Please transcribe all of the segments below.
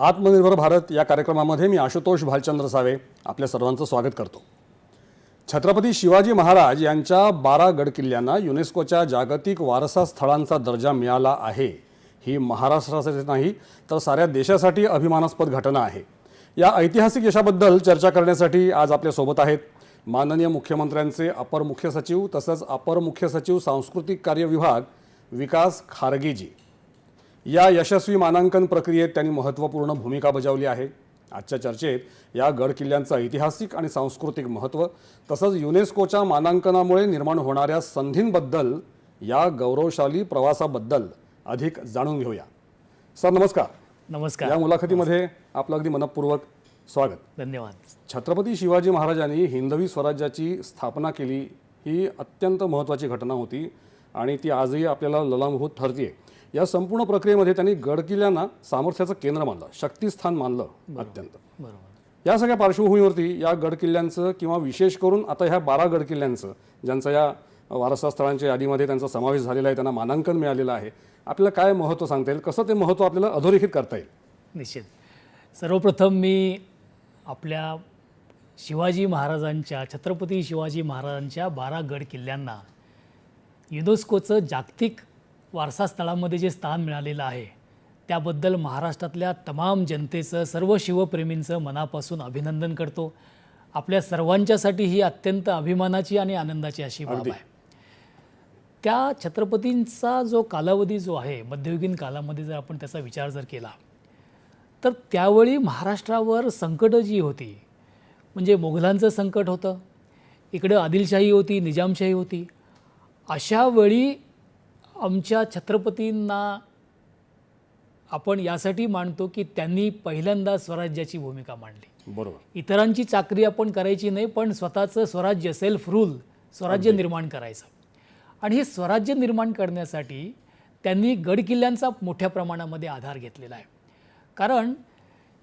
आत्मनिर्भर भारत या कार्यक्रमामध्ये मी आशुतोष भालचंद्र सावे आपल्या सर्वांचं स्वागत करतो. छत्रपती शिवाजी महाराज यांच्या बारा गडकिल्ल्यांना युनेस्कोच्या जागतिक वारसा स्थळांचा दर्जा मिळाला आहे. ही महाराष्ट्रासाठी नाही तर साऱ्या देशासाठी अभिमानास्पद घटना आहे. या ऐतिहासिक यशाबद्दल चर्चा करण्यासाठी आज आपल्यासोबत आहेत माननीय मुख्यमंत्र्यांचे अपर मुख्य सचिव तसंच अपर मुख्य सचिव सांस्कृतिक कार्य विभाग विकास खारगेजी. या यशस्वी मानांकन प्रक्रियेत त्यांनी महत्त्वपूर्ण भूमिका बजावली आहे. आजच्या चर्चेत या गड किल्ल्यांचं ऐतिहासिक आणि सांस्कृतिक महत्त्व तसंच युनेस्कोच्या मानांकनामुळे निर्माण होणाऱ्या संधींबद्दल या गौरवशाली प्रवासाबद्दल अधिक जाणून घेऊया. सर नमस्कार. नमस्कार. या मुलाखतीमध्ये आपलं अगदी मनपूर्वक स्वागत. धन्यवाद. छत्रपती शिवाजी महाराजांनी हिंदवी स्वराज्याची स्थापना केली ही अत्यंत महत्त्वाची घटना होती आणि ती आजही आपल्याला ललामभूत ठरते या संपूर्ण प्रक्रियेमध्ये त्यांनी गडकिल्ल्यांना सामर्थ्याचं केंद्र मानलं शक्तिस्थान मानलं अत्यंत. बरोबर. या सगळ्या पार्श्वभूमीवरती या गडकिल्ल्यांचं किंवा विशेष करून आता ह्या बारा गडकिल्ल्यांचं ज्यांचं या वारसा स्थळांच्या यादीमध्ये त्यांचा समावेश झालेला आहे त्यांना मानांकन मिळालेलं आहे आपल्याला काय महत्त्व सांगता येईल? कसं ते महत्त्व आपल्याला अधोरेखित करता येईल? निश्चित. सर्वप्रथम मी आपल्या शिवाजी महाराजांच्या छत्रपती शिवाजी महाराजांच्या बारा गड किल्ल्यांना युनेस्कोचं जागतिक वारसा स्थळामध्ये जे स्थान मिळालेलं आहे त्याबद्दल महाराष्ट्रातल्या तमाम जनतेचं सर्व शिवप्रेमींचं मनापासून अभिनंदन करतो आपल्या सर्वांच्यासाठी ही अत्यंत अभिमानाची आणि आनंदाची अशी बाब. आहे त्या छत्रपतींचा जो कालावधी जो आहे मध्ययुगीन कालामध्ये जर आपण त्याचा विचार जर केला तर त्यावेळी महाराष्ट्रावर संकटं जी होती म्हणजे मोघलांचं संकट होतं इकडं आदिलशाही होती निजामशाही होती अशा वेळी आमच्या छत्रपतींना आपण यासाठी मानतो की त्यांनी पहिल्यांदा स्वराज्याची भूमिका मांडली. बरोबर. इतरांची चाकरी आपण करायची नाही पण स्वतःचं स्वराज्य सेल्फ रूल स्वराज्य निर्माण करायचं. आणि हे स्वराज्य निर्माण करण्यासाठी त्यांनी गडकिल्ल्यांचा मोठ्या प्रमाणामध्ये आधार घेतलेला आहे. कारण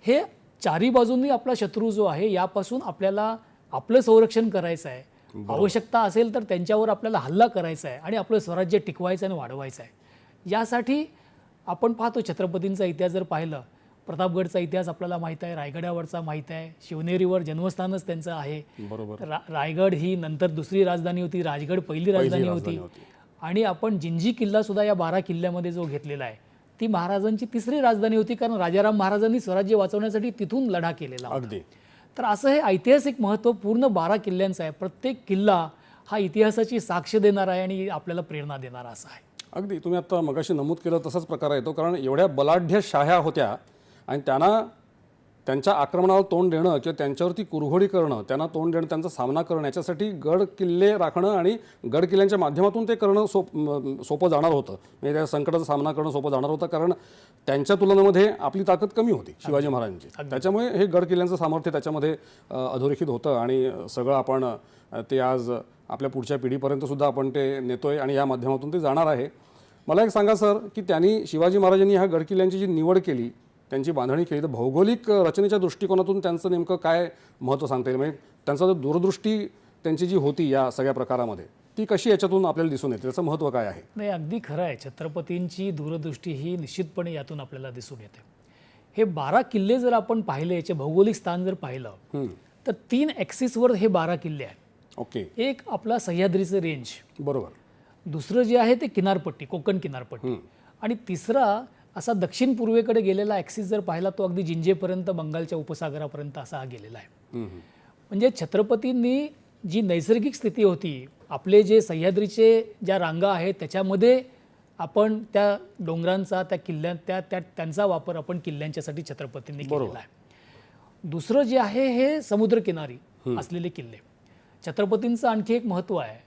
हे चारी बाजूंनी आपला शत्रू जो आहे यापासून आपल्याला आपलं संरक्षण करायचं आहे. आवश्यकता असेल तर त्यांच्यावर आपल्याला हल्ला करायचा आहे आणि आपलं स्वराज्य टिकवायचं आणि वाढवायचं आहे. यासाठी आपण पाहतो छत्रपतींचा इतिहास जर पाहिलं प्रतापगडचा इतिहास आपल्याला माहीत आहे रायगडावरचा माहीत आहे शिवनेरीवर जन्मस्थानच त्यांचं आहे. बरोबर. रा रायगड ही नंतर दुसरी राजधानी होती राजगड पहिली राजधानी होती. आणि आपण जिंजी किल्ला सुद्धा या बारा किल्ल्यामध्ये जो घेतलेला आहे ती महाराजांची तिसरी राजधानी होती कारण राजाराम महाराजांनी स्वराज्य वाचवण्यासाठी तिथून लढा केलेला होता. अगदी. तर असं हे ऐतिहासिक महत्त्व पूर्ण बारा किल्ल्यांचं आहे. प्रत्येक किल्ला हा इतिहासाची साक्ष देणारा आहे आणि आपल्याला प्रेरणा देणारा असा आहे. अगदी. तुम्ही आता मगाशी नमूद केलं तसाच प्रकार येतो कारण एवढ्या बलाढ्य शाह्या होत्या आणि त्यांना त्यांच्या आक्रमणाला तोंड देणं किंवा त्यांच्यावरती कुरघोडी करणं त्यांना तोंड देणं त्यांचा सामना करणं याच्यासाठी गड किल्ले राखणं आणि गड किल्ल्यांच्या माध्यमातून ते करणं सोप सोपं जाणार होतं. म्हणजे त्या संकटाचा सामना करणं सोपं जाणार होतं कारण त्यांच्या तुलनेमध्ये आपली ताकद कमी होती शिवाजी महाराजांची. त्याच्यामुळे हे गड किल्ल्यांचं सामर्थ्य त्याच्यामध्ये अधोरेखित होतं आणि सगळं आपण ते आज आपल्या पुढच्या पिढीपर्यंत सुद्धा आपण ते नेतोय आणि या माध्यमातून ते जाणार आहे. मला एक सांगा सर की त्यांनी शिवाजी महाराजांनी ह्या गडकिल्ल्यांची जी निवड केली त्यांची बांधणी केली. तर भौगोलिक रचनेच्या दृष्टिकोनातून त्यांचं नेमकं काय महत्त्व सांगता येईल? म्हणजे त्यांचा जो दूरदृष्टी त्यांची जी होती या सगळ्या प्रकारामध्ये ती कशी याच्यातून आपल्याला दिसून येते? त्याचं महत्त्व काय आहे? नाही अगदी खरं आहे छत्रपतींची दूरदृष्टी ही निश्चितपणे यातून आपल्याला दिसून येते. हे बारा किल्ले जर आपण पाहिले याचे भौगोलिक स्थान जर पाहिलं. तर तीन ॲक्सिसवर हे बारा किल्ले आहेत. ओके. एक आपला सह्याद्रीचं रेंज बरोबर. दुसरं जे आहे ते किनारपट्टी कोकण किनारपट्टी. आणि तिसरा असा दक्षिण पूर्वेकडे गेलेला ॲक्सिस जर पाहिला तो अगदी जिंजेपर्यंत बंगालच्या उपसागरापर्यंत असा हा गेलेला आहे. म्हणजे छत्रपतींनी जी नैसर्गिक स्थिती होती आपले जे सह्याद्रीचे ज्या रांगा आहेत त्याच्यामध्ये आपण त्या डोंगरांचा त्या किल्ल्या त्या त्या त्यांचा वापर आपण किल्ल्यांच्यासाठी छत्रपतींनी केलेला आहे. दुसरं जे आहे हे समुद्रकिनारी असलेले किल्ले. छत्रपतींचं आणखी एक महत्त्व आहे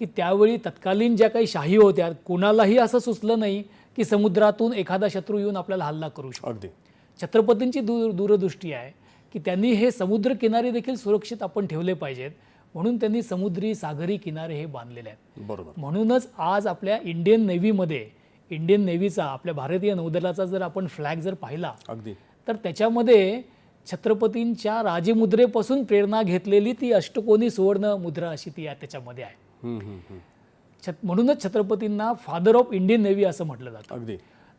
की त्यावेळी तत्कालीन ज्या काही शाही होत्या कोणालाही असं सुचलं नाही की समुद्रातून एखादा शत्रू येऊन आपल्याला हल्ला करू शकतो. अगदी. छत्रपतींची दूर दूरदृष्टी आहे की त्यांनी हे समुद्र किनारे देखील सुरक्षित आपण ठेवले पाहिजेत. म्हणून त्यांनी समुद्री सागरी किनारे हे बांधलेले आहेत. बरोबर. म्हणूनच आज आपल्या इंडियन नेव्हीमध्ये इंडियन नेव्हीचा आपल्या भारतीय नौदलाचा जर आपण फ्लॅग जर पाहिला अगदी. तर त्याच्यामध्ये छत्रपतींच्या राजमुद्रेपासून प्रेरणा घेतलेली ती अष्टकोनी सुवर्ण मुद्रा अशी ती त्याच्यामध्ये आहे. छत म्हणूनच छत्रपतींना फादर ऑफ इंडियन नेव्ही असं म्हटलं जातं. अगदी.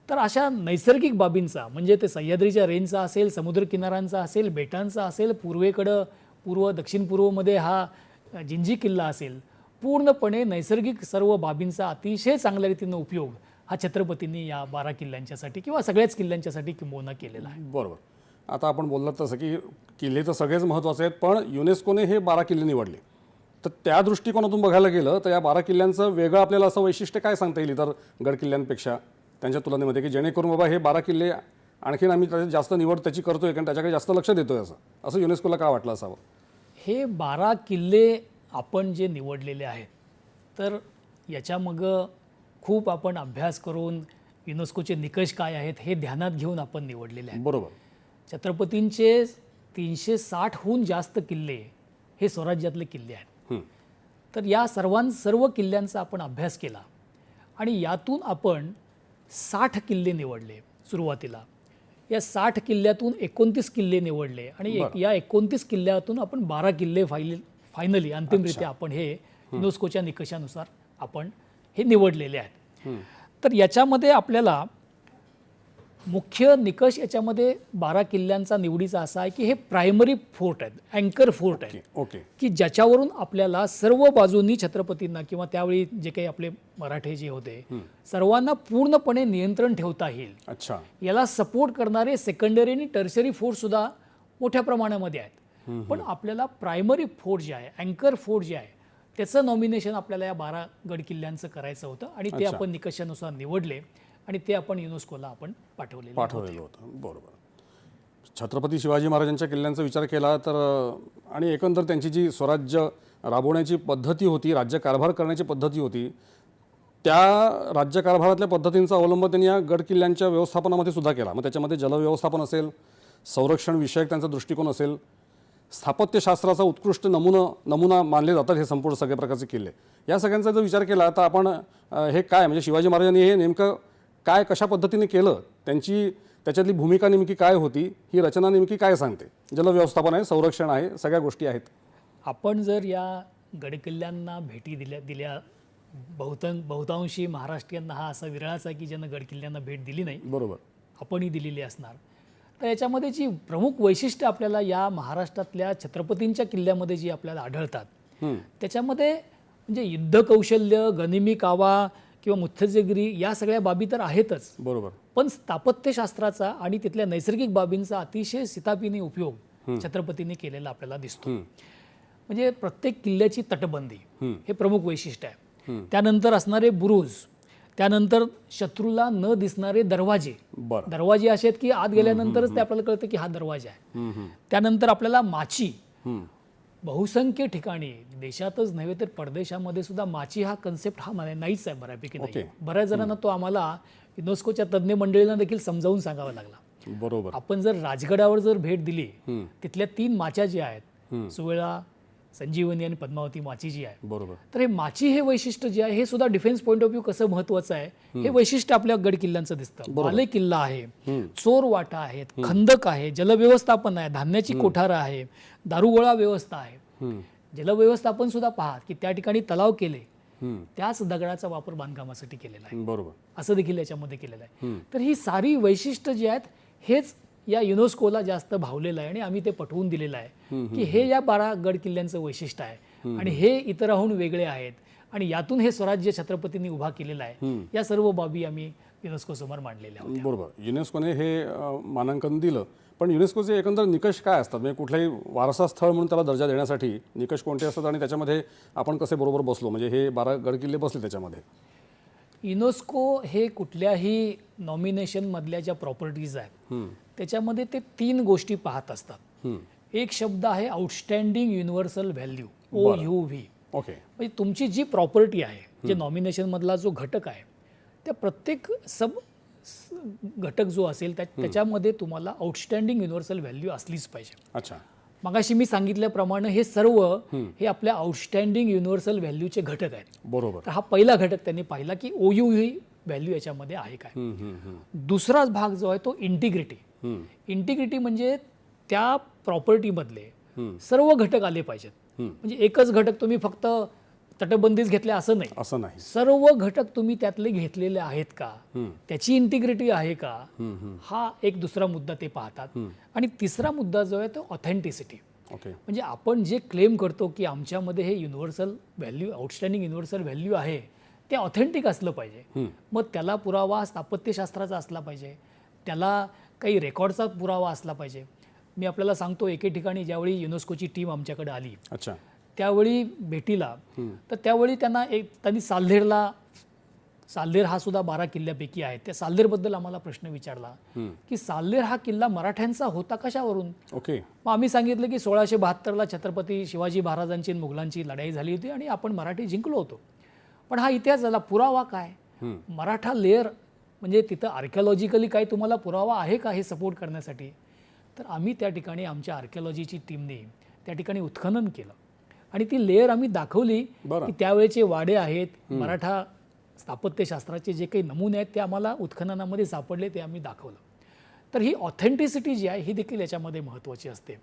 तर अशा नैसर्गिक बाबींचा म्हणजे ते सह्याद्रीच्या रेंजचा असेल समुद्रकिनाऱ्यांचा असेल बेटांचा असेल पूर्वेकडं पूर्व दक्षिण पूर्वमध्ये हा जिंजी किल्ला असेल पूर्णपणे नैसर्गिक सर्व बाबींचा अतिशय चांगल्या रीतीनं उपयोग हा छत्रपतींनी या बारा किल्ल्यांच्यासाठी किंवा सगळ्याच किल्ल्यांच्यासाठी किंबहुना केलेला आहे. बरोबर. आता आपण बोललात तसं की किल्ले तर सगळेच महत्त्वाचे आहेत पण युनेस्कोने हे बारा किल्ले निवडले. तर त्या दृष्टिकोनातून बघायला गेलं तर या बारा किल्ल्यांचं वेगळं आपल्याला असं वैशिष्ट्य काय सांगता येईल इतर गड किल्ल्यांपेक्षा? त्यांच्या तुलनेमध्ये की जेणेकरून बाबा हे बारा किल्ले आणखीन आम्ही त्याच्यात जास्त निवड त्याची करतोय कारण त्याच्याकडे जास्त लक्ष देतोय असं. असं युनेस्कोला का वाटलं असावं? हे बारा किल्ले आपण जे निवडलेले आहेत तर याच्यामागं खूप आपण अभ्यास करून युनेस्कोचे निकष काय आहेत हे ध्यानात घेऊन आपण निवडलेले आहेत. बरोबर. छत्रपतींचे तीनशे साठहून जास्त किल्ले हे स्वराज्यातले किल्ले आहेत. तर या सर्वां सर्व किल्ल्यांचा आपण अभ्यास केला आणि यातून आपण साठ किल्ले निवडले सुरुवातीला. या साठ किल्ल्यातून एकोणतीस किल्ले निवडले आणि एक- या एकोणतीस किल्ल्यातून आपण बारा किल्ले फाईल फायनली अंतिमरित्या आपण हे युनेस्कोच्या निकषानुसार आपण हे निवडलेले आहेत. तर याच्यामध्ये आपल्याला मुख्य निकष याच्यामध्ये बारा किल्ल्यांचा निवडीचा असा आहे की हे प्रायमरी फोर्ट आहेत अँकर फोर्ट आहेत. ओके की ज्याच्यावरून आपल्याला सर्व बाजूंनी छत्रपतींना किंवा त्यावेळी जे काही आपले मराठे जे होते सर्वांना पूर्णपणे नियंत्रण ठेवता येईल. अच्छा. याला सपोर्ट करणारे सेकंडरी आणि टर्शरी फोर्स सुद्धा मोठ्या प्रमाणामध्ये आहेत. पण आपल्याला प्रायमरी फोर्ट जे आहे अँकर फोर्ट जे आहे त्याचं नॉमिनेशन आपल्याला या बारा गड किल्ल्यांचं करायचं होतं आणि ते. आपण निकषानुसार निवडले. आणि ते आपण युनेस्कोला आपण पाठवले पाठवलेलं होतं. बरोबर. छत्रपती शिवाजी महाराजांच्या किल्ल्यांचा विचार केला तर आणि एकंदर त्यांची जी स्वराज्य राबवण्याची पद्धती होती राज्यकारभार करण्याची पद्धती होती त्या राज्यकारभारातल्या पद्धतींचा अवलंब त्यांनी या गड किल्ल्यांच्या व्यवस्थापनामध्ये सुद्धा केला. मग त्याच्यामध्ये जलव्यवस्थापन असेल संरक्षण विषयक त्यांचा दृष्टिकोन असेल स्थापत्यशास्त्राचा उत्कृष्ट नमुना नमुना मानले जातात हे संपूर्ण सगळे प्रकारचे किल्ले. या सगळ्यांचा जर विचार केला तर आपण हे काय? म्हणजे शिवाजी महाराजांनी हे नेमकं काय कशा पद्धतीने केलं त्यांची त्याच्यातली भूमिका नेमकी काय होती ही रचना नेमकी काय सांगते? जलव्यवस्थापन आहे संरक्षण आहे सगळ्या गोष्टी आहेत. आपण जर या गडकिल्ल्यांना भेटी दिल्या दिल्या बहुतां बहुतांशी महाराष्ट्रीयांना हा असा विरळाच आहे की ज्यांना गडकिल्ल्यांना भेट दिली नाही बरोबर. आपणही दिलेली असणार. तर याच्यामध्ये जी प्रमुख वैशिष्ट्य आपल्याला या महाराष्ट्रातल्या छत्रपतींच्या किल्ल्यामध्ये जी आपल्याला आढळतात. त्याच्यामध्ये म्हणजे युद्धकौशल्य गनिमी कावा किंवा मुत्सद्देगिरी या सगळ्या बाबी तर आहेतच. बरोबर. पण स्थापत्यशास्त्राचा आणि तिथल्या नैसर्गिक बाबींचा अतिशय सितापीने उपयोग छत्रपतींनी केलेला आपल्याला दिसतो. म्हणजे प्रत्येक किल्ल्याची तटबंदी हं. प्रमुख वैशिष्ट्य आहे. त्यानंतर असणारे बुरुज त्यानंतर शत्रूला न दिसणारे दरवाजे. दरवाजे असे आहेत की आत गेल्यानंतरच ते आपल्याला कळतं की हा दरवाजा आहे. त्यानंतर आपल्याला माची. बहुसंख्य ठिकाणी देशातच नव्हे तर परदेशामध्ये सुद्धा माची हा कन्सेप्ट हा मला नाहीच आहे बऱ्यापैकी. नाही बऱ्याच जणांना तो आम्हाला युनेस्कोच्या तज्ज्ञ मंडळींना देखील समजावून सांगावा लागला बरोबर आपण जर राजगडावर जर भेट दिली. तिथल्या तीन माच्या ज्या आहेत. सुवेळा संजीवनी आणि पद्मावती माची जी आहे. बरोबर. तर हे माची हे वैशिष्ट्य जे आहे हे सुद्धा डिफेन्स पॉईंट ऑफ व्ह्यू कसं महत्वाचं आहे हे वैशिष्ट्य आपल्या गड किल्ल्यांचं दिसतं. बाले किल्ला आहे चोर वाटा आहेत खंदक आहे जलव्यवस्थापन आहे धान्याची कोठारं आहे दारुगोळा व्यवस्था आहे. जलव्यवस्थापन सुद्धा पहा की त्या ठिकाणी तलाव केले. त्याच दगडाचा वापर बांधकामासाठी केलेला आहे. बरोबर. असं देखील याच्यामध्ये केलेलं आहे. तर ही सारी वैशिष्ट्य जी आहेत हेच या युनेस्कोला जास्त भावलेलं आहे आणि आम्ही ते पटवून दिलेलं आहे. की हे या बारा गड किल्ल्यांचं वैशिष्ट्य आहे. आणि हे इतराहून वेगळे आहेत. आणि यातून हे स्वराज्य छत्रपतींनी उभा केलेलं आहे. या सर्व बाबी आम्ही युनेस्को समोर मांडलेल्या बरोबर. युनेस्कोने हे मानांकन दिलं. पण युनेस्कोचे एकंदर निकष काय असतात? म्हणजे कुठल्याही वारसा स्थळ म्हणून त्याला दर्जा देण्यासाठी निकष कोणते असतात आणि त्याच्यामध्ये आपण कसे बरोबर बसलो? म्हणजे हे बारा गडकिल्ले बसले त्याच्यामध्ये. युनेस्को हे कुठल्याही नॉमिनेशनमधल्या ज्या प्रॉपर्टीज आहेत. त्याच्यामध्ये ते तीन गोष्टी पाहत असतात. एक शब्द आहे outstanding universal value O U V okay. म्हणजे तुमची जी प्रॉपर्टी आहे जे नॉमिनेशन मधला जो घटक आहे त्या प्रत्येक सब घटक जो असेल त्या त्याच्यामध्ये तुम्हाला आउटस्टँडिंग युनिव्हर्सल व्हॅल्यू असलीच पाहिजे. अच्छा. मगाशी मी सांगितल्याप्रमाणे हे सर्व हे आपल्या आउटस्टँडिंग युनिव्हर्सल व्हॅल्यूचे घटक आहेत. बरोबर. तर हा पहिला घटक त्यांनी पाहिला की ओ यू ही व्हॅल्यू याच्यामध्ये आहे काय. दुसरा भाग जो आहे तो इंटिग्रिटी. इंटिग्रिटी म्हणजे त्या प्रॉपर्टीमधले. सर्व घटक आले पाहिजेत. म्हणजे एकच घटक तुम्ही फक्त तटबंदीच घेतल्या असं नाही. असं नाही. सर्व घटक तुम्ही त्यातले घेतलेले आहेत का? त्याची इंटिग्रिटी आहे का? हा एक दुसरा मुद्दा ते पाहतात. आणि तिसरा मुद्दा जो आहे तो ऑथेंटिसिटी ओके म्हणजे आपण जे क्लेम करतो की आमच्यामध्ये हे universal value outstanding universal value आहे ते ऑथेंटिक असलं पाहिजे. मग त्याला पुरावा स्थापत्यशास्त्राचा असला पाहिजे. त्याला काही रेकॉर्डचा पुरावा असला पाहिजे. मी आपल्याला सांगतो एके ठिकाणी ज्यावेळी युनेस्कोची टीम आमच्याकडे आली अच्छा. त्यावेळी भेटीला तर त्यावेळी त्यांना एक त्यांनी साल्हेरला साल्हेर हा सुद्धा बारा किल्ल्यापैकी आहे. त्या साल्हेरबद्दल आम्हाला प्रश्न विचारला की साल्हेर हा किल्ला मराठ्यांचा होता कशावरून? ओके. मग आम्ही सांगितलं की सोळाशे बहात्तरला छत्रपती शिवाजी महाराजांची आणि मुघलांची लढाई झाली होती आणि आपण मराठी जिंकलो होतो. पण हा इतिहास झाला पुरावा काय? मराठा लेअर म्हणजे तिथं आर्किओलॉजिकली काही तुम्हाला पुरावा आहे का हे सपोर्ट करण्यासाठी? तर आम्ही त्या ठिकाणी आमच्या आर्किओलॉजीची टीमने त्या ठिकाणी उत्खनन केलं. आणि ती लेअर आम्ही दाखवली. की त्यावेळेचे वाडे आहेत मराठा स्थापत्यशास्त्राचे जे काही नमुने आहेत ते आम्हाला उत्खननामध्ये सापडले ते आम्ही दाखवलं. तर ही ऑथेंटिसिटी जी आहे ही देखील याच्यामध्ये महत्त्वाची असते.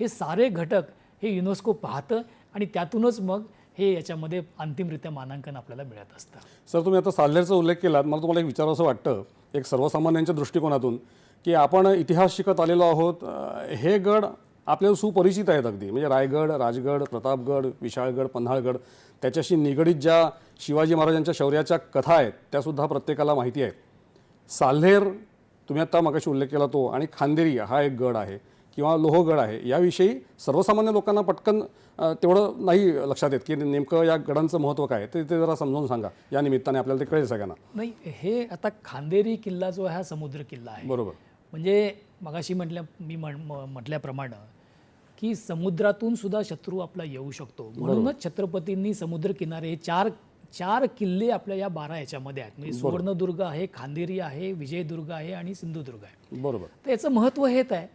हे सारे घटक हे युनेस्को पाहतं आणि त्यातूनच मग हे याच्यामध्ये अंतिमरित्या मानांकन आपल्याला मिळत असतं. सर तुम्ही आता साल्हेरचा उल्लेख केलात. मला तुम्हाला एक विचार असं वाटतं एक सर्वसामान्यांच्या दृष्टिकोनातून की आपण इतिहास शिकत आलेलो आहोत हे गड आपल्याला सुपरिचित आहेत अगदी. म्हणजे रायगड राजगड प्रतापगड विशाळगड पन्हाळगड त्याच्याशी निगडीत ज्या शिवाजी महाराजांच्या शौर्याच्या कथा आहेत त्यासुद्धा प्रत्येकाला माहिती आहेत. साल्हेर तुम्ही आत्ता मगाशी उल्लेख केला तो आणि खांदेरी हा एक गड आहे. किंवा लोहगड आहे याविषयी सर्वसामान्य लोकांना पटकन तेवढं नाही लक्षात येत की नेमकं या गडांचं महत्त्व काय. ते ते जरा समजावून सांगा. या निमित्ताने आपल्याला ते कळेल सगळ्यांना. नाही हे आता खांदेरी किल्ला जो आहे हा समुद्र किल्ला आहे. बरोबर. म्हणजे मगाशी म्हटल्या मी म्हटल्याप्रमाणे की समुद्रातून सुद्धा शत्रू आपला येऊ शकतो. म्हणूनच छत्रपतींनी समुद्र किनारे हे चार चार किल्ले आपल्या या बारा याच्यामध्ये आहेत. म्हणजे सुवर्णदुर्ग आहे खांदेरी आहे विजयदुर्ग आहे आणि सिंधुदुर्ग आहे. बरोबर. तर याचं महत्त्व हेच आहे.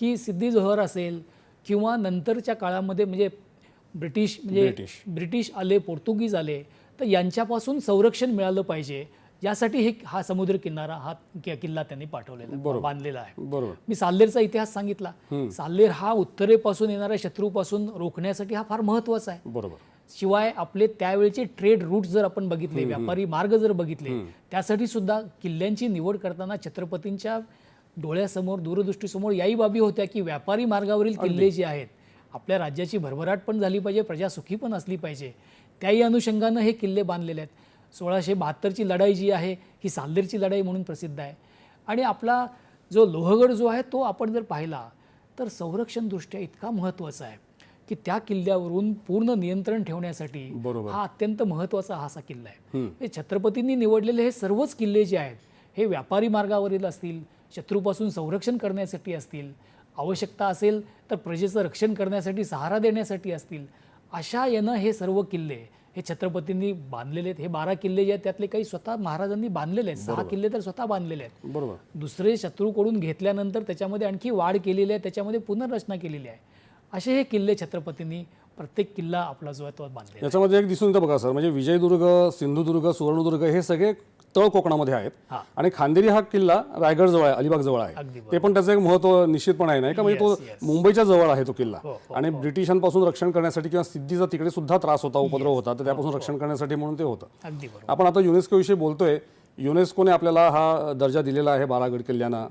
की सिद्धी जोहर असेल किंवा नंतरच्या काळामध्ये म्हणजे ब्रिटिश म्हणजे ब्रिटिश. ब्रिटिश आले पोर्तुगीज आले तर यांच्यापासून संरक्षण मिळालं पाहिजे. यासाठी हे हा समुद्र किनारा हा किल्ला त्यांनी पाठवलेला बांधलेला आहे. बरोबर. मी साल्लेरचा इतिहास सांगितला. साल्लेर हा उत्तरेपासून येणाऱ्या शत्रूपासून रोखण्यासाठी हा फार महत्त्वाचा आहे. बरोबर. शिवाय आपले त्यावेळचे ट्रेड रूट जर आपण बघितले व्यापारी मार्ग जर बघितले त्यासाठी सुद्धा किल्ल्यांची निवड करताना छत्रपतींच्या डोळ्यासमोर दूरदृष्टीसमोर याही बाबी होत्या की व्यापारी मार्गावरील किल्ले जे आहेत आपल्या राज्याची भरभराट पण झाली पाहिजे प्रजा सुखी पण असली पाहिजे. त्याही अनुषंगानं हे किल्ले बांधलेले आहेत. सोळाशे बहात्तरची लढाई जी आहे ही साल्लेरची लढाई म्हणून प्रसिद्ध आहे. आणि आपला जो लोहगड जो आहे तो आपण जर पाहिला तर संरक्षणदृष्ट्या इतका महत्त्वाचा आहे की त्या किल्ल्यावरून पूर्ण नियंत्रण ठेवण्यासाठी. हा अत्यंत महत्त्वाचा हा असा किल्ला आहे. हे छत्रपतींनी निवडलेले हे सर्वच किल्ले जे आहेत हे व्यापारी मार्गावरील असतील शत्रूपासून संरक्षण करण्यासाठी असतील आवश्यकता असेल तर प्रजेचं रक्षण करण्यासाठी सहारा देण्यासाठी असतील अशा यानं हे सर्व किल्ले हे छत्रपतींनी बांधलेले आहेत. हे बारा किल्ले जे आहेत त्यातले काही स्वतः महाराजांनी बांधलेले आहेत. सहा किल्ले तर स्वतः बांधलेले आहेत. बरोबर. दुसरे शत्रूकडून घेतल्यानंतर त्याच्यामध्ये आणखी वाढ केलेली आहे त्याच्यामध्ये पुनर्रचना केलेली आहे. असे हे किल्ले छत्रपतींनी प्रत्येक किल्ला आपला जो आहे तो बांधलेला याच्यामध्ये एक दिसून येतं बघा सर. म्हणजे विजयदुर्ग सिंधुदुर्ग सुवर्णदुर्ग हे सगळे तळ कोकणामध्ये आहेत. हा. आणि खांदेरी हा किल्ला रायगड जवळ आहे अलिबाग जवळ आहे ते पण त्याचं एक महत्त्व निश्चितपणे आहे नाही का? म्हणजे तो. मुंबईच्या जवळ आहे तो किल्ला. हो, हो, आणि ब्रिटिशांपासून रक्षण करण्यासाठी किंवा सिद्धीचा तिकडे सुद्धा त्रास होता उपद्रव होता तर त्यापासून रक्षण करण्यासाठी म्हणून ते होतं. आपण आता युनेस्को विषयी बोलतोय. युनेस्कोने आपल्याला हा दर्जा दिलेला आहे बारा गड किल्ल्यांना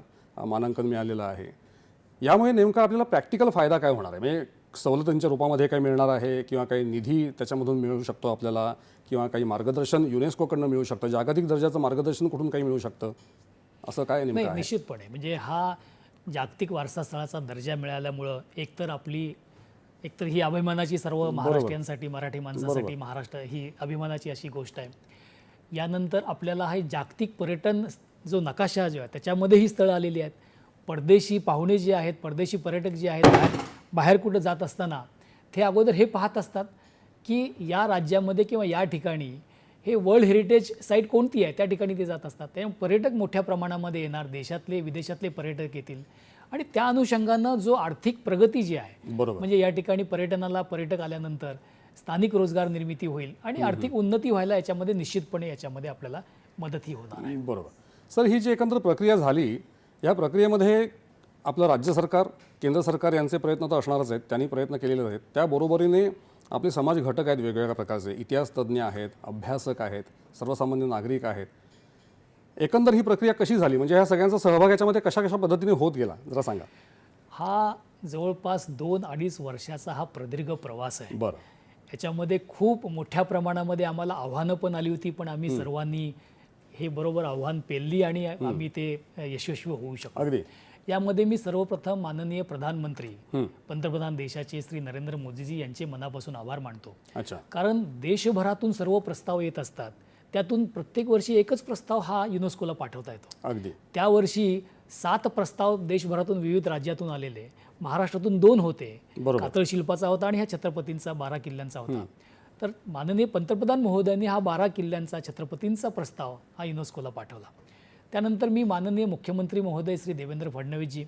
मानांकन मिळालेलं आहे. यामुळे नेमका आपल्याला प्रॅक्टिकल फायदा काय होणार आहे? म्हणजे सवलतींच्या रूपामध्ये काय मिळणार आहे किंवा काही निधी त्याच्यामधून मिळू शकतो आपल्याला किंवा काही मार्गदर्शन युनेस्कोकडनं मिळू शकतं? जागतिक दर्जाचं मार्गदर्शन कुठून काही मिळू शकतं? असं काय नेमकं नाही निश्चितपणे. म्हणजे हा जागतिक वारसा स्थळाचा दर्जा मिळाल्यामुळं एकतर आपली एकतर ही अभिमानाची सर्व महाराष्ट्रीयांसाठी मराठी माणसासाठी महाराष्ट्र ही अभिमानाची अशी गोष्ट आहे. यानंतर आपल्याला हे जागतिक पर्यटन जो नकाशा जो आहे त्याच्यामध्ये ही स्थळं आलेली आहेत. परदेशी पाहुणे जे आहेत परदेशी पर्यटक जे आहेत बाहेर कुठं जात असताना ते अगोदर हे पाहत असतात की या राज्यामध्ये किंवा या ठिकाणी हे वर्ल्ड हेरिटेज साईट कोणती आहे? त्या ठिकाणी ते जात असतात. त्यामुळे पर्यटक मोठ्या प्रमाणामध्ये येणार देशातले विदेशातले पर्यटक येतील. आणि त्या अनुषंगानं जो आर्थिक प्रगती जी आहे बरोबर. म्हणजे या ठिकाणी पर्यटनाला पर्यटक आल्यानंतर स्थानिक रोजगार निर्मिती होईल आणि आर्थिक उन्नती व्हायला याच्यामध्ये निश्चितपणे याच्यामध्ये आपल्याला मदतही होणार बरोबर. सर ही जी एकंदर प्रक्रिया झाली या प्रक्रियेमध्ये आपलं राज्य सरकार केंद्र सरकार यांचे प्रयत्न तर असणारच आहेत त्यांनी प्रयत्न केलेले आहेत. त्याबरोबरीने आपले समाज घटक आहेत वेगवेगळ्या प्रकारचे. इतिहास तज्ज्ञ आहेत अभ्यासक आहेत सर्वसामान्य नागरिक आहेत. एकंदर ही प्रक्रिया कशी झाली? म्हणजे ह्या सगळ्यांचा सहभाग याच्यामध्ये कशा कशा पद्धतीने होत गेला? जरा सांगा. हा जवळपास दोन अडीच वर्षाचा हा प्रदीर्घ प्रवास आहे. बरं. याच्यामध्ये खूप मोठ्या प्रमाणामध्ये आम्हाला आव्हानं पण आली होती पण आम्ही सर्वांनी हे बरोबर आव्हान पेलली आणि आम्ही ते यशस्वी होऊ शकतो अगदी. यामध्ये मी सर्वप्रथम माननीय प्रधानमंत्री पंतप्रधान देशाचे श्री नरेंद्र मोदीजी यांचे मनापासून आभार मानतो. अच्छा. कारण देशभरातून सर्व प्रस्ताव येत असतात. त्यातून प्रत्येक वर्षी एकच प्रस्ताव हा युनेस्कोला पाठवता येतो. अगदी. त्या वर्षी सात प्रस्ताव देशभरातून विविध राज्यातून आलेले महाराष्ट्रातून दोन होते. कातळ शिल्पाचा होता आणि ह्या छत्रपतींचा बारा किल्ल्यांचा होता. तर माननीय पंतप्रधान महोदयांनी हा बारा किल्ल्यांचा छत्रपतींचा प्रस्ताव हा युनेस्कोला पाठवला. त्यानंतर मी माननीय मुख्यमंत्री महोदय श्री देवेंद्र फडणवीसजी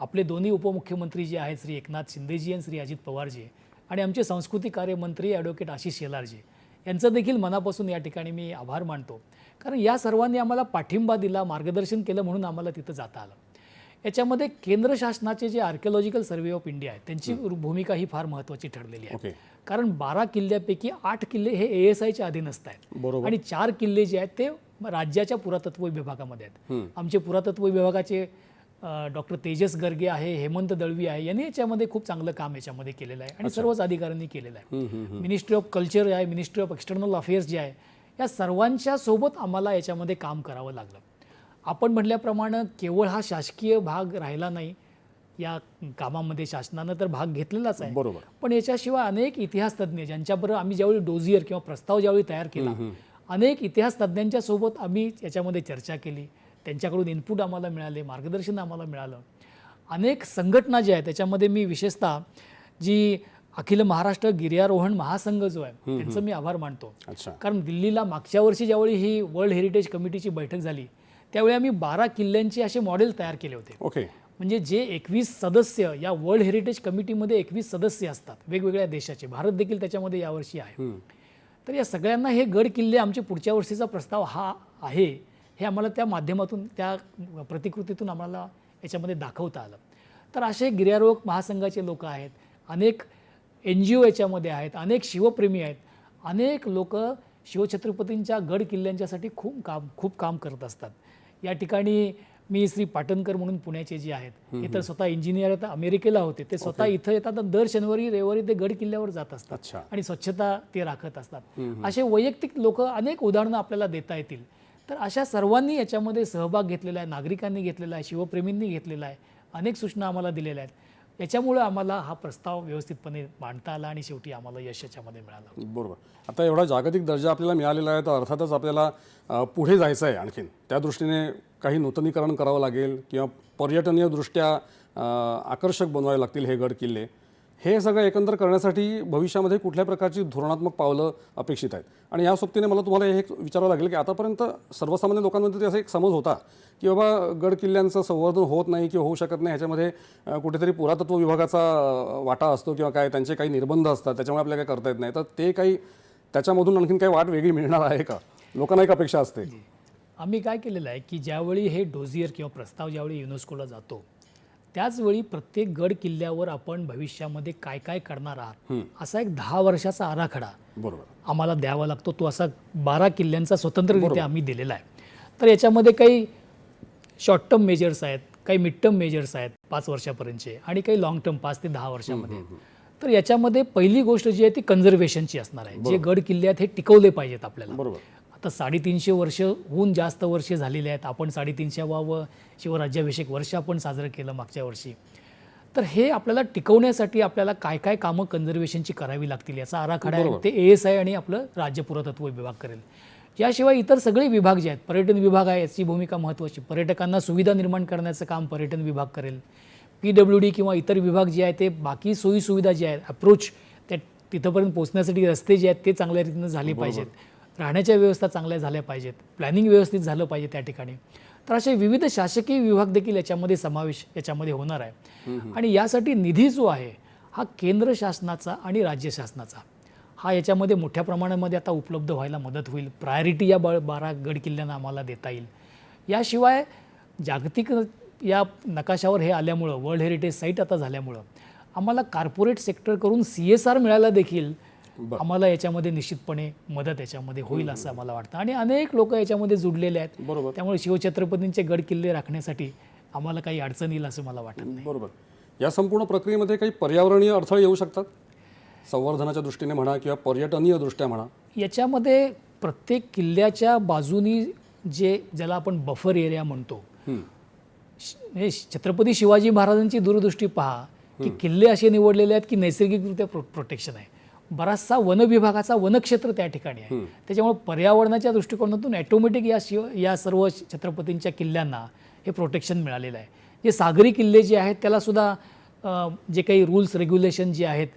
आपले दोन्ही उपमुख्यमंत्री जे आहेत श्री एकनाथ शिंदेजी आणि श्री अजित पवारजी आणि आमचे सांस्कृतिक कार्यमंत्री ॲडव्होकेट आशिष शेलारजी यांचं देखील मनापासून या ठिकाणी मी आभार मानतो. कारण या सर्वांनी आम्हाला पाठिंबा दिला मार्गदर्शन केलं म्हणून आम्हाला तिथं जाता आलं. याच्यामध्ये केंद्र शासनाचे जे आर्किओलॉजिकल सर्व्हे ऑफ इंडिया आहे त्यांची भूमिका ही फार महत्त्वाची ठरलेली आहे. कारण बारा किल्ल्यापैकी आठ किल्ले हे ए एस आयच्या अधीनस्थ आहेत बरोबर. आणि चार किल्ले जे आहेत ते राज्याच्या पुरातत्व विभागामध्ये आहेत. आमचे पुरातत्व विभागाचे डॉक्टर तेजस गर्गे आहे हेमंत दळवी आहे यांनी याच्यामध्ये खूप चांगलं काम याच्यामध्ये केलेलं आहे आणि सर्वच अधिकाऱ्यांनी केलेलं आहे. मिनिस्ट्री ऑफ कल्चर आहे मिनिस्ट्री ऑफ एक्सटर्नल अफेअर्स जे आहे या सर्वांच्या सोबत आम्हाला याच्यामध्ये काम करावं लागलं. आपण म्हटल्याप्रमाणे केवळ हा शासकीय भाग राहिला नाही या कामामध्ये शासनानं तर भाग घेतलेलाच आहे. बरोबर. पण याच्याशिवाय अनेक इतिहास तज्ज्ञ ज्यांच्याबरोबर आम्ही ज्यावेळी डोझियर किंवा प्रस्ताव ज्यावेळी तयार केला अनेक इतिहास तज्ज्ञांच्या सोबत आम्ही याच्यामध्ये चर्चा केली. त्यांच्याकडून इनपुट आम्हाला मिळाले मार्गदर्शन आम्हाला मिळालं. अनेक संघटना ज्या आहेत त्याच्यामध्ये मी विशेषतः जी अखिल महाराष्ट्र गिर्यारोहण महासंघ जो आहे त्यांचं मी आभार मानतो. कारण दिल्लीला मागच्या वर्षी ज्यावेळी ही वर्ल्ड हेरिटेज कमिटीची बैठक झाली त्यावेळी आम्ही बारा किल्ल्यांचे असे मॉडेल तयार केले होते. ओके. म्हणजे जे एकवीस सदस्य या वर्ल्ड हेरिटेज कमिटीमध्ये एकवीस सदस्य असतात वेगवेगळ्या देशाचे. भारत देखील त्याच्यामध्ये यावर्षी आहे. तर या सगळ्यांना हे गड किल्ले आमचे पुढच्या वर्षीचा प्रस्ताव हा आहे हे आम्हाला त्या माध्यमातून त्या प्रतिकृतीतून आम्हाला याच्यामध्ये दाखवता आलं. तर असे गिर्यारोहक महासंघाचे लोक आहेत अनेक एन जी ओ याच्यामध्ये आहेत अनेक शिवप्रेमी आहेत अनेक लोक शिवछत्रपतींच्या गड किल्ल्यांच्यासाठी खूप काम खूप काम करत असतात. या ठिकाणी मी श्री पाटणकर म्हणून पुण्याचे जे आहेत हे तर स्वतः इंजिनियर आहेत अमेरिकेला होते. ते स्वतः इथं येतात दर शनिवारी रविवारी ते गड किल्ल्यावर जात असतात. आणि स्वच्छता ते राखत असतात. असे वैयक्तिक लोक अनेक उदाहरणं आपल्याला देता येतील. तर अशा सर्वांनी याच्यामध्ये सहभाग घेतलेला आहे नागरिकांनी घेतलेला आहे शिवप्रेमींनी घेतलेला आहे अनेक सूचना आम्हाला दिलेल्या आहेत. याच्यामुळे आम्हाला हा प्रस्ताव व्यवस्थितपणे मांडता आला आणि शेवटी आम्हाला यश याच्यामध्ये मिळालं. बरोबर. आता एवढा जागतिक दर्जा आपल्याला मिळालेला आहे तर अर्थातच आपल्याला पुढे जायचं आहे आणखीन. त्या दृष्टीने काही नूतनीकरण करावं लागेल किंवा पर्यटनीय दृष्ट्या आकर्षक बनवावे लागतील हे गड किल्ले. हे सगळं एकंदर करण्यासाठी भविष्यामध्ये कुठल्या प्रकारची धोरणात्मक पावलं अपेक्षित आहेत? आणि या सोबतीने मला तुम्हाला हे विचारावं लागेल की आतापर्यंत सर्वसामान्य लोकांमध्ये ते असा एक समज होता की बाबा गड किल्ल्यांचं संवर्धन होत नाही किंवा होऊ शकत नाही ह्याच्यामध्ये कुठेतरी पुरातत्व विभागाचा वाटा असतो किंवा काय त्यांचे काही निर्बंध असतात त्याच्यामुळे आपल्याला काय करता येत नाही. तर ते काही त्याच्यामधून आणखीन काही वाट वेगळी मिळणार आहे का? लोकांना एक अपेक्षा असते. आम्ही काय केलेलं आहे की ज्यावेळी हे डोझियर किंवा प्रस्ताव ज्यावेळी युनेस्कोला जातो त्याचवेळी प्रत्येक गड किल्ल्यावर आपण भविष्यामध्ये काय काय करणार आहात असा एक दहा वर्षाचा आराखडा बरोबर. आम्हाला द्यावा लागतो. तो असा बारा किल्ल्यांचा स्वतंत्ररित्या आम्ही दिलेला आहे. तर याच्यामध्ये काही शॉर्ट टर्म मेजर्स आहेत काही मिड टर्म मेजर्स आहेत पाच वर्षापर्यंतचे आणि काही लॉंग टर्म पाच ते दहा वर्षामध्ये. तर याच्यामध्ये पहिली गोष्ट जी आहे ती कन्झर्वेशनची असणार आहे. जे गड किल्ले आहेत हे टिकवले पाहिजेत आपल्याला. बरोबर. आता साडेतीनशे वर्षहून जास्त वर्षे झालेली आहेत. आपण साडेतीनशेवावं शिवराज्याभिषेक वर्ष आपण साजरं केलं मागच्या वर्षी. तर हे आपल्याला टिकवण्यासाठी आपल्याला काय काय कामं कन्झर्वेशनची करावी लागतील याचा आराखडा आहे. ते ए एस आय आणि आपलं राज्य पुरातत्व विभाग करेल. याशिवाय इतर सगळे विभाग जे आहेत पर्यटन विभाग आहे याची भूमिका महत्त्वाची. पर्यटकांना सुविधा निर्माण करण्याचं काम पर्यटन विभाग करेल. पी डब्ल्यू डी किंवा इतर विभाग जे आहेत ते बाकी सोयी सुविधा जे आहेत अप्रोच त्या तिथंपर्यंत पोहोचण्यासाठी रस्ते जे आहेत ते चांगल्या रीतीनं झाले पाहिजेत. राहण्याच्या व्यवस्था चांगल्या झाल्या पाहिजेत. प्लॅनिंग व्यवस्थित झालं पाहिजे त्या ठिकाणी. तर असे विविध शासकीय विभाग देखील याच्यामध्ये समावेश याच्यामध्ये होणार आहे. आणि यासाठी निधी जो आहे हा केंद्र शासनाचा आणि राज्य शासनाचा. हा याच्यामध्ये मोठ्या प्रमाणामध्ये आता उपलब्ध व्हायला मदत होईल. प्रायोरिटी या ब बारा गड किल्ल्यांना आम्हाला देता येईल. याशिवाय जागतिक या नकाशावर हे आल्यामुळं वर्ल्ड हेरिटेज साईट आता झाल्यामुळं आम्हाला कार्पोरेट सेक्टर करून सी एस आर मिळायला देखील आम्हाला याच्यामध्ये निश्चितपणे मदत याच्यामध्ये होईल असं आम्हाला वाटतं. आणि अनेक लोक याच्यामध्ये जुडलेले आहेत. बरोबर. त्यामुळे शिवछत्रपतींचे गड किल्ले राखण्यासाठी आम्हाला काही अडचण येईल असं मला वाटत नाही. बरोबर. या संपूर्ण प्रक्रियेमध्ये काही पर्यावरणीय अडथळे येऊ शकतात? संवर्धनाच्या दृष्टीने म्हणा किंवा पर्यटनीय दृष्ट्या म्हणा. याच्यामध्ये प्रत्येक किल्ल्याच्या बाजूनी जे ज्याला आपण बफर एरिया म्हणतो म्हणजे छत्रपती शिवाजी महाराजांची दूरदृष्टी पहा की किल्ले असे निवडलेले आहेत की नैसर्गिकरित्या प्रो प्रोटेक्शन आहे. बराचसा वन विभागाचा वनक्षेत्र त्या ठिकाणी आहे. त्याच्यामुळे पर्यावरणाच्या दृष्टिकोनातून ॲटोमॅटिक या शिव या सर्व छत्रपतींच्या किल्ल्यांना हे प्रोटेक्शन मिळालेलं आहे. जे सागरी किल्ले जे आहेत त्याला सुद्धा अ, जे काही रूल्स रेग्युलेशन जे आहेत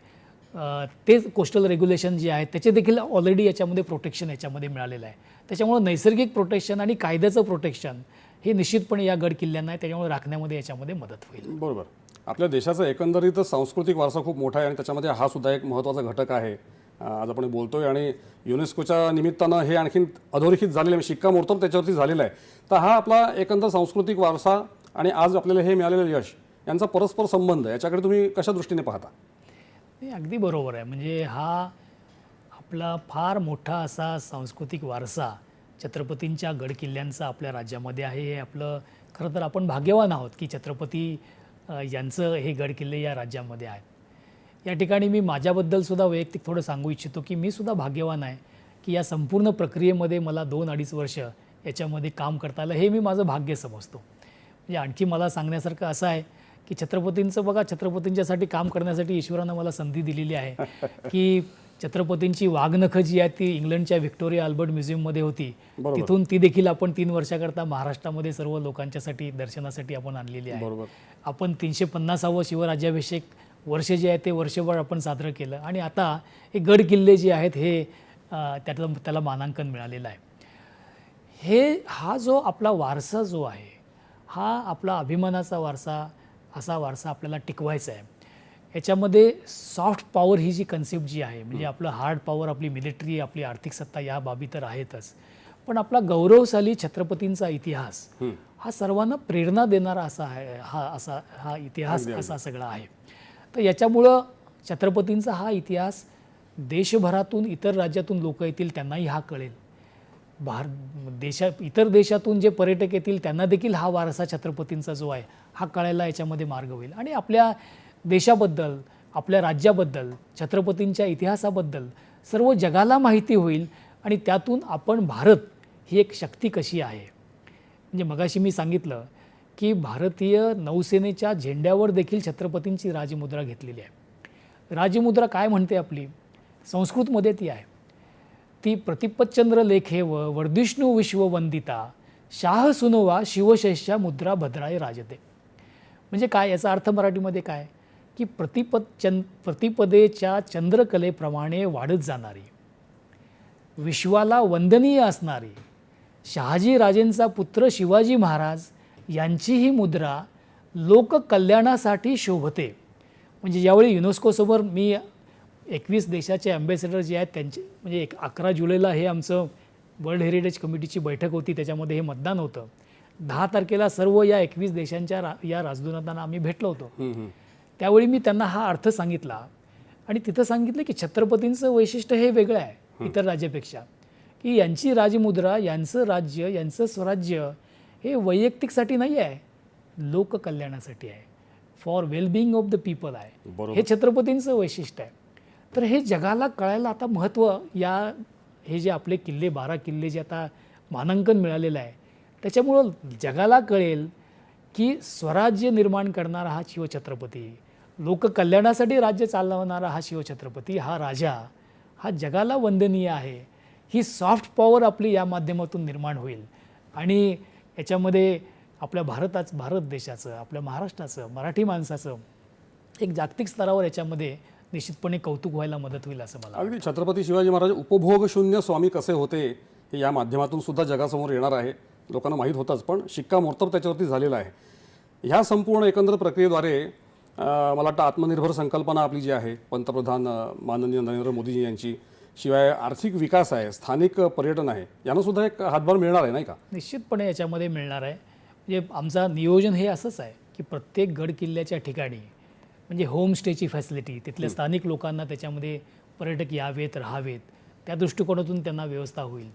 अ, ते कोस्टल रेग्युलेशन जे आहेत त्याचे देखील ऑलरेडी याच्यामध्ये प्रोटेक्शन याच्यामध्ये मिळालेलं आहे. त्याच्यामुळे नैसर्गिक प्रोटेक्शन आणि कायद्याचं प्रोटेक्शन हे निश्चितपणे या गड किल्ल्यांना आहे. त्याच्यामुळे राखण्यामध्ये याच्यामध्ये मदत होईल. बरोबर. आपल्या देशाचा एकंदरीत सांस्कृतिक वारसा खूप मोठा आहे आणि त्याच्यामध्ये हा सुद्धा एक महत्त्वाचा घटक आहे. आज आपण बोलतोय आणि युनेस्कोच्या निमित्तानं हे आणखीन अधोरेखित झालेलं आहे. म्हणजे शिक्कामोर्तब त्याच्यावरती झालेला आहे. तर हा आपला एकंदर सांस्कृतिक वारसा आणि आज आपल्याला हे मिळालेलं यश यांचा परस्पर संबंध याच्याकडे तुम्ही कशा दृष्टीने पाहता? हे अगदी बरोबर आहे. म्हणजे हा आपला फार मोठा असा सांस्कृतिक वारसा छत्रपतींच्या गडकिल्ल्यांचा आपल्या राज्यामध्ये आहे. हे आपलं खरं तर आपण भाग्यवान आहोत की छत्रपती यांचं हे गडकिल्ले या राज्यामध्ये आहेत. या ठिकाणी मी माझ्याबद्दलसुद्धा वैयक्तिक थोडं सांगू इच्छितो की मी सुद्धा भाग्यवान आहे की या संपूर्ण प्रक्रियेमध्ये मला दोन अडीच वर्ष याच्यामध्ये काम करता आलं हे मी माझं भाग्य समजतो. म्हणजे आणखी मला सांगण्यासारखं असं आहे की छत्रपतींचं बघा छत्रपतींच्यासाठी काम करण्यासाठी ईश्वरानं मला संधी दिलेली आहे की छत्रपतींची वाघनखं जी आहेत ती इंग्लंडच्या व्हिक्टोरिया अल्बर्ट म्युझियममध्ये होती. तिथून ती देखील आपण तीन वर्षाकरता महाराष्ट्रामध्ये सर्व लोकांच्यासाठी दर्शनासाठी आपण आणलेली आहे. आपण तीनशे पन्नासावं शिवराज्याभिषेक वर्ष जे आहे ते वर्षभर आपण साजरं केलं. आणि आता हे गड किल्ले जे आहेत हे त्याचं त्याला मानांकन मिळालेलं आहे. हे हा जो आपला वारसा जो आहे हा आपला अभिमानाचा वारसा असा वारसा आपल्याला टिकवायचा आहे. याच्यामध्ये सॉफ्ट पॉवर ही जी कन्सेप्ट जी आहे म्हणजे आपलं हार्ड पॉवर आपली मिलिटरी आपली आर्थिक सत्ता या बाबी तर आहेतच. पण आपला गौरवशाली छत्रपतींचा इतिहास हा सर्वांना प्रेरणा देणारा असा आहे हा असा हा इतिहास असा सगळा आहे. तर याच्यामुळं छत्रपतींचा हा इतिहास देशभरातून इतर राज्यातून लोक येतील त्यांनाही हा कळेल. भारत देशा इतर देशातून जे पर्यटक येतील त्यांना देखील हा वारसा छत्रपतींचा जो आहे हा कळायला याच्यामध्ये मार्ग होईल. आणि आपल्या देशाबद्दल आपल्या राज्याबद्दल छत्रपतींच्या इतिहासाबद्दल सर्व जगाला माहिती होईल आणि त्यातून आपण भारत ही एक शक्ती कशी आहे. म्हणजे मगाशी मी सांगितलं की भारतीय नौसेनेच्या झेंड्यावर देखील छत्रपतींची राजमुद्रा घेतलेली आहे. राजमुद्रा काय म्हणते आपली? संस्कृतमध्ये ती आहे. ती प्रतिपतचंद्र लेखे व वर्धिष्णू विश्ववंदिता शाह सुनोवा शिवशैष्या मुद्रा भद्राय राजते. म्हणजे काय याचा अर्थ मराठीमध्ये काय? की प्रतिपद चंद प्रतिपदेच्या चंद्रकलेप्रमाणे वाढत जाणारी विश्वाला वंदनीय असणारी शहाजी राजेंचा पुत्र शिवाजी महाराज यांची ही मुद्रा लोककल्याणासाठी शोभते. म्हणजे ज्यावेळी युनेस्कोसमोर मी एकवीस देशाचे अँबॅसेडर जे आहेत त्यांचे म्हणजे एक अकरा जुलैला हे आमचं वर्ल्ड हेरिटेज कमिटीची बैठक होती त्याच्यामध्ये हे मतदान होतं. दहा तारखेला सर्व या एकवीस देशांच्या रा या राजदूतांना आम्ही भेटलो होतो. त्यावेळी मी त्यांना हा अर्थ सांगितला. आणि तिथं सांगितलं की छत्रपतींचं वैशिष्ट्य हे वेगळं आहे इतर राज्यापेक्षा. की यांची राजमुद्रा यांचं राज्य यांचं स्वराज्य हे वैयक्तिकसाठी नाही आहे लोककल्याणासाठी आहे. For wellbeing of the people आहे. हे छत्रपतींचं वैशिष्ट्य आहे. तर हे जगाला कळायला आता महत्त्व या हे जे आपले किल्ले बारा किल्ले जे आता मानांकन मिळालेलं आहे त्याच्यामुळं जगाला कळेल की स्वराज्य निर्माण करणारा हा शिवछत्रपती. लोककल्याणासाठी राज्य चालवणारा हा शिवछत्रपती हा राजा हा जगाला वंदनीय आहे. ही सॉफ्ट पॉवर आपली या माध्यमातून निर्माण होईल. आणि याच्यामध्ये आपल्या भारताच भारत देशाचं आपल्या महाराष्ट्राचं मराठी माणसाचं एक जागतिक स्तरावर याच्यामध्ये निश्चितपणे कौतुक व्हायला मदत होईल असं मला अगदी छत्रपती शिवाजी महाराज उपभोगशून्य स्वामी कसे होते हे या माध्यमातून सुद्धा जगासमोर येणार आहे. लोकांना माहीत होतंच पण शिक्कामोर्तब त्याच्यावरती झालेला आहे. ह्या संपूर्ण एकंदर प्रक्रियेद्वारे मला वाटतं आत्मनिर्भर संकल्पना आपली जी आहे पंतप्रधान माननीय नरेंद्र मोदीजी यांची शिवाय आर्थिक विकास आहे स्थानिक पर्यटन आहे यांना सुद्धा एक हातभार मिळणार आहे नाही का? निश्चितपणे याच्यामध्ये मिळणार आहे. म्हणजे आमचा नियोजन हे असंच आहे की प्रत्येक गड किल्ल्याच्या ठिकाणी म्हणजे होमस्टेची फॅसिलिटी तिथल्या स्थानिक लोकांना त्याच्यामध्ये पर्यटक यावेत राहावेत त्या दृष्टिकोनातून त्यांना व्यवस्था होईल.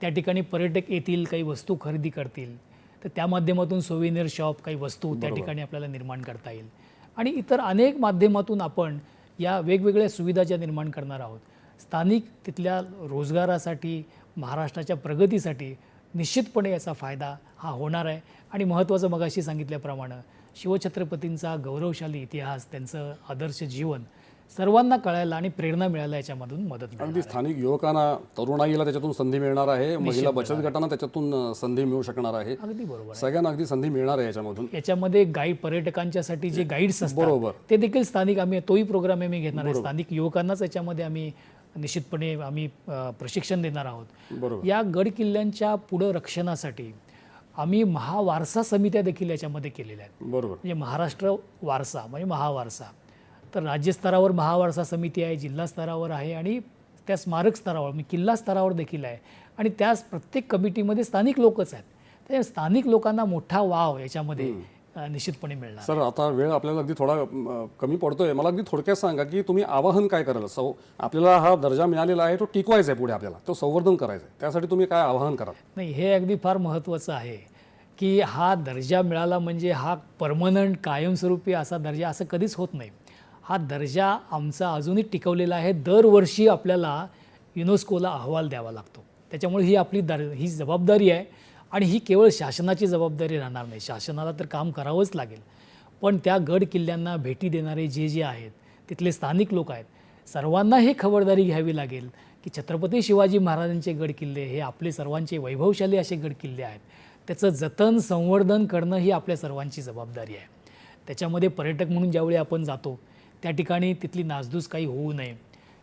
त्या ठिकाणी पर्यटक येतील काही वस्तू खरेदी करतील तर त्या माध्यमातून सोविनियर शॉप काही वस्तू त्या ठिकाणी आपल्याला निर्माण करता येईल. आणि इतर अनेक माध्यमातून आपण या वेगवेगळ्या सुविधा ज्या निर्माण करणार आहोत स्थानिक तिथल्या रोजगारासाठी महाराष्ट्राच्या प्रगतीसाठी निश्चितपणे याचा फायदा हा होणार आहे. आणि महत्त्वाचं मगाशी सांगितल्याप्रमाणे शिवछत्रपतींचा गौरवशाली इतिहास त्यांचं आदर्श जीवन सर्वांना कळायला आणि प्रेरणा मिळायला याच्यामधून मदत अगदी स्थानिक युवकांना तरुणाईला त्याच्यातून संधी मिळणार आहे महिला बचत गटांना त्याच्यातून संधी मिळू शकणार आहे. अगदी बरोबर सगळ्यांना अगदी संधी मिळणार आहे याच्यामधून. याच्यामध्ये गाईड पर्यटकांच्यासाठी जे गाईड्स असतात बरोबर. ते देखील स्थानिक आम्ही तोही प्रोग्राम आम्ही घेणार आहे. स्थानिक युवकांनाच याच्यामध्ये आम्ही निश्चितपणे आम्ही प्रशिक्षण देणार आहोत. बरोबर. या गड किल्ल्यांच्या पुढं रक्षणासाठी आम्ही महावारसा समित्या देखील याच्यामध्ये केलेल्या आहेत. बरोबर. म्हणजे महाराष्ट्र वारसा म्हणजे महावारसा. तर राज्यस्तरावर महावारसा समिती आहे जिल्हा स्तरावर आहे आणि त्या स्मारक स्तरावर म्हणजे किल्ला स्तरावर देखील आहे. आणि त्याच प्रत्येक कमिटीमध्ये स्थानिक लोकच आहेत. त्या स्थानिक लोकांना मोठा वाव याच्यामध्ये निश्चितपणे मिळणार. सर आता वेळ आपल्याला अगदी थोडा कमी पडतोय. मला अगदी थोडक्यात सांगा की तुम्ही आवाहन काय कराल? सौ आपल्याला हा दर्जा मिळालेला आहे तो टिकवायचा आहे पुढे आपल्याला. तो संवर्धन करायचा आहे. त्यासाठी तुम्ही काय आवाहन कराल? नाही हे अगदी फार महत्त्वाचं आहे की हा दर्जा मिळाला म्हणजे हा परमनंट कायमस्वरूपी असा दर्जा असं कधीच होत नाही. हा दर्जा आमचा अजूनही टिकवलेला आहे. दरवर्षी आपल्याला युनेस्कोला अहवाल द्यावा लागतो. त्याच्यामुळे ही आपली दर ही जबाबदारी आहे आणि ही केवळ शासनाची जबाबदारी राहणार नाही. शासनाला तर काम करावंच लागेल. पण त्या गड किल्ल्यांना भेटी देणारे जे जे आहेत तिथले स्थानिक लोक आहेत सर्वांना हे खबरदारी घ्यावी लागेल की छत्रपती शिवाजी महाराजांचे गड किल्ले हे आपले सर्वांचे वैभवशाली असे गड किल्ले आहेत. त्याचं जतन संवर्धन करणं ही आपल्या सर्वांची जबाबदारी आहे. त्याच्यामध्ये पर्यटक म्हणून ज्यावेळी आपण जातो त्या ठिकाणी तिथली नासधूस काही होऊ नये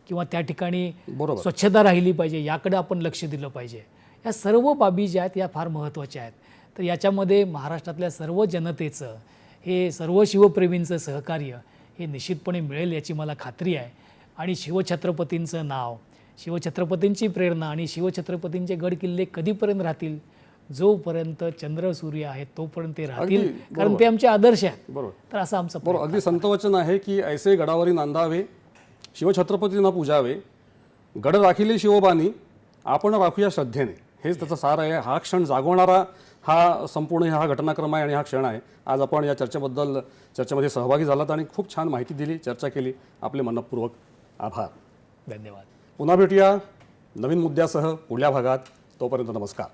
किंवा त्या ठिकाणी स्वच्छता राहिली पाहिजे याकडे आपण लक्ष दिलं पाहिजे. या सर्व बाबी ज्या आहेत या फार महत्त्वाच्या आहेत. तर याच्यामध्ये महाराष्ट्रातल्या सर्व जनतेचं हे सर्व शिवप्रेमींचं सहकार्य हे निश्चितपणे मिळेल याची मला खात्री आहे. आणि शिवछत्रपतींचं नाव शिवछत्रपतींची प्रेरणा आणि शिवछत्रपतींचे गड किल्ले कधीपर्यंत राहतील जोपर्यंत चंद्र सूर्य आहेत तोपर्यंत ते राहतील. कारण ते आमचे आदर्श आहेत. बरोबर. तर असं आमचं बरोबर. अगदी संतवचन आहे की ऐसे गडावरी नांदावे शिवछत्रपतींना पूजावे गड राखिले शिवबानी आपण राखूया श्रद्धेने. हेच त्याचं सार आहे. हा क्षण जागवणारा हा संपूर्ण हा घटनाक्रम आहे आणि हा क्षण आहे. आज आपण या चर्चेबद्दल चर्चेमध्ये सहभागी झालात आणि खूप छान माहिती दिली चर्चा केली. आपले मनपूर्वक आभार. धन्यवाद. पुन्हा भेटूया नवीन मुद्द्यासह पुढल्या भागात. तोपर्यंत नमस्कार.